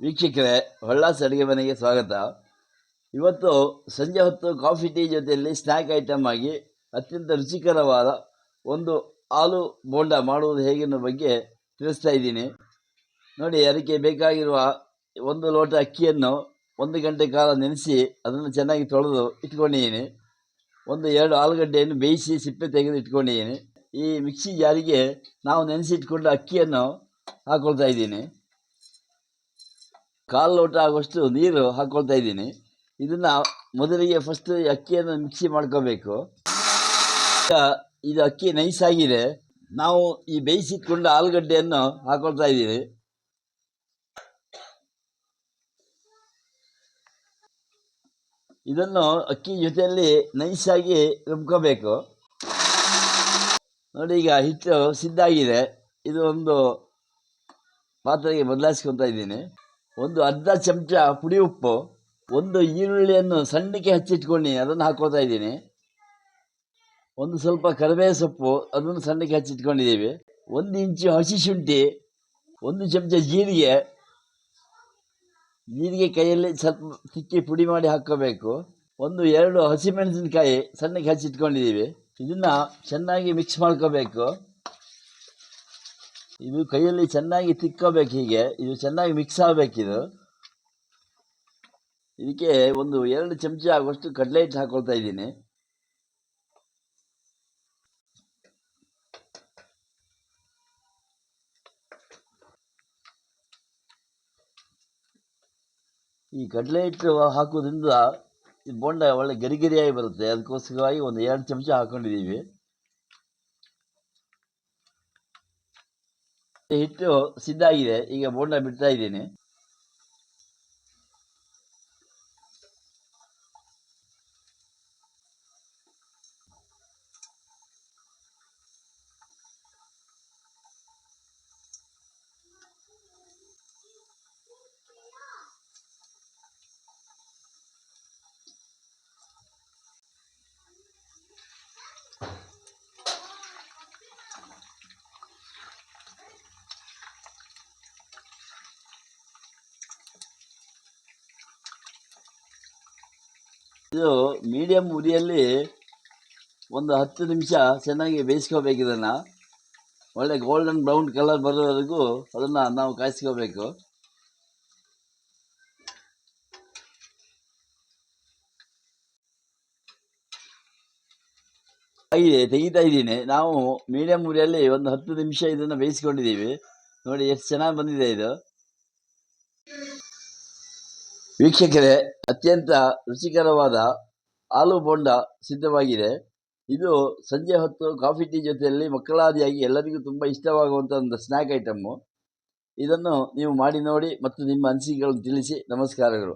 ವೀಕ್ಷಕರೇ ಹೊಳ್ಳಾಸ್ ಅಡುಗೆ ಮನೆಗೆ ಸ್ವಾಗತ. ಇವತ್ತು ಸಂಜೆ ಹೊತ್ತು ಕಾಫಿ ಟೀ ಜೊತೆಯಲ್ಲಿ ಸ್ನ್ಯಾಕ್ ಐಟಮ್ ಆಗಿ ಅತ್ಯಂತ ರುಚಿಕರವಾದ ಒಂದು ಆಲೂ ಬೋಂಡ ಮಾಡುವುದು ಹೇಗೆ ಬಗ್ಗೆ ತಿಳಿಸ್ತಾ ಇದ್ದೀನಿ. ನೋಡಿ, ಅದಕ್ಕೆ ಬೇಕಾಗಿರುವ ಒಂದು ಲೋಟ ಅಕ್ಕಿಯನ್ನು ಒಂದು ಗಂಟೆ ಕಾಲ ನೆನೆಸಿ ಅದನ್ನು ಚೆನ್ನಾಗಿ ತೊಳೆದು ಇಟ್ಕೊಂಡಿದ್ದೀನಿ. ಒಂದು ಎರಡು ಆಲೂಗಡ್ಡೆಯನ್ನು ಬೇಯಿಸಿ ಸಿಪ್ಪೆ ತೆಗೆದು ಇಟ್ಕೊಂಡಿದ್ದೀನಿ. ಈ ಮಿಕ್ಸಿ ಜಾರಿಗೆ ನಾವು ನೆನೆಸಿಟ್ಕೊಂಡ ಅಕ್ಕಿಯನ್ನು ಹಾಕ್ಕೊಳ್ತಾ ಇದ್ದೀನಿ. ಕಾಲು ಲೋಟ ಆಗುವಷ್ಟು ನೀರು ಹಾಕ್ಕೊಳ್ತಾ ಇದ್ದೀನಿ. ಇದನ್ನು ಮೊದಲಿಗೆ ಫಸ್ಟ್ ಅಕ್ಕಿಯನ್ನು ಮಿಕ್ಸಿ ಮಾಡ್ಕೋಬೇಕು. ಈಗ ಇದು ಅಕ್ಕಿ ನೈಸ್ ಆಗಿದೆ. ನಾವು ಈ ಬೇಯಿಸಿಟ್ಕೊಂಡ ಆಲೂಗಡ್ಡೆಯನ್ನು ಹಾಕೊಳ್ತಾ ಇದ್ದೀವಿ. ಇದನ್ನು ಅಕ್ಕಿ ಜೊತೆಯಲ್ಲಿ ನೈಸಾಗಿ ರುಬ್ಕೋಬೇಕು. ನೋಡಿ ಈಗ ಹಿಟ್ಟು ಸಿದ್ಧ ಆಗಿದೆ ಇದು ಒಂದು ಪಾತ್ರೆಗೆ ಬದಲಾಯಿಸ್ಕೊತಾ ಇದ್ದೀನಿ. ಒಂದು ಅರ್ಧ ಚಮಚ ಪುಡಿ ಉಪ್ಪು, ಒಂದು ಈರುಳ್ಳಿಯನ್ನು ಸಣ್ಣಕ್ಕೆ ಹಚ್ಚಿಟ್ಕೊಂಡು ಅದನ್ನು ಹಾಕೋತಾ ಇದ್ದೀನಿ. ಒಂದು ಸ್ವಲ್ಪ ಕರಿಬೇವು ಸೊಪ್ಪು, ಅದನ್ನು ಸಣ್ಣಕ್ಕೆ ಹಚ್ಚಿಟ್ಕೊಂಡಿದ್ದೀವಿ. ಒಂದು ಇಂಚು ಹಸಿ ಶುಂಠಿ, ಒಂದು ಚಮಚ ಜೀರಿಗೆ. ಜೀರಿಗೆ ಕೈಯಲ್ಲಿ ಸ್ವಲ್ಪ ತಿಕ್ಕಿ ಪುಡಿ ಮಾಡಿ ಹಾಕೋಬೇಕು ಒಂದು ಎರಡು ಹಸಿಮೆಣಸಿನಕಾಯಿ ಸಣ್ಣಕ್ಕೆ ಹಚ್ಚಿಟ್ಕೊಂಡಿದ್ದೀವಿ. ಇದನ್ನು ಚೆನ್ನಾಗಿ ಮಿಕ್ಸ್ ಮಾಡ್ಕೋಬೇಕು. ಇದು ಕೈಯಲ್ಲಿ ಚೆನ್ನಾಗಿ ತಿಕ್ಕಬೇಕು ಹೀಗೆ. ಇದು ಚೆನ್ನಾಗಿ ಮಿಕ್ಸ್ ಆಗಬೇಕಿದು ಇದಕ್ಕೆ ಒಂದು ಎರಡು ಚಮಚ ಆಗುವಷ್ಟು ಕಡಲೆ ಹಿಟ್ಟು ಹಾಕೊಳ್ತಾ ಇದ್ದೀನಿ. ಈ ಕಡಲೆ ಹಿಟ್ಟು ಹಾಕೋದ್ರಿಂದ ಈ ಬೋಂಡ ಒಳ್ಳೆ ಗರಿಗರಿಯಾಗಿ ಬರುತ್ತೆ. ಅದಕ್ಕೋಸ್ಕರವಾಗಿ ಒಂದು ಎರಡು ಚಮಚ ಹಾಕೊಂಡಿದ್ದೀವಿ. ಹಿಟ್ಟು ಸಿದ್ಧ ಆಗಿದೆ ಈಗ ಬೋಂಡ ಬಿಡ್ತಾ ಇದ್ದೀನಿ ಇದು ಮೀಡಿಯಂ ಉರಿಯಲ್ಲಿ ಒಂದು ಹತ್ತು ನಿಮಿಷ ಚೆನ್ನಾಗಿ ಬೇಯಿಸ್ಕೋಬೇಕು ಇದನ್ನು ಒಳ್ಳೆ ಗೋಲ್ಡನ್ ಬ್ರೌನ್ ಕಲರ್ ಬರೋವರೆಗೂ ಅದನ್ನು ನಾವು ಕಾಯಿಸ್ಕೋಬೇಕು. ಆಗಿದೆ ತೆಗಿತಾ ಇದ್ದೀನಿ. ನಾವು ಮೀಡಿಯಂ ಉರಿಯಲ್ಲಿ ಒಂದು ಹತ್ತು ನಿಮಿಷ ಇದನ್ನು ಬೇಯಿಸ್ಕೊಂಡಿದ್ದೀವಿ. ನೋಡಿ ಎಷ್ಟು ಚೆನ್ನಾಗಿ ಬಂದಿದೆ ಇದು. ವೀಕ್ಷಕರೇ ಅತ್ಯಂತ ರುಚಿಕರವಾದ ಆಲೂ ಬೋಂಡ ಸಿದ್ಧವಾಗಿದೆ. ಇದು ಸಂಜೆ ಹೊತ್ತು ಕಾಫಿ ಟೀ ಜೊತೆಯಲ್ಲಿ ಮಕ್ಕಳಾದಿಯಾಗಿ ಎಲ್ಲರಿಗೂ ತುಂಬ ಇಷ್ಟವಾಗುವಂಥ ಒಂದು ಸ್ನ್ಯಾಕ್ ಐಟಮ್ಮು. ಇದನ್ನು ನೀವು ಮಾಡಿ ನೋಡಿ ಮತ್ತು ನಿಮ್ಮ ಅನಿಸಿಕೆಗಳನ್ನು ತಿಳಿಸಿ. ನಮಸ್ಕಾರಗಳು.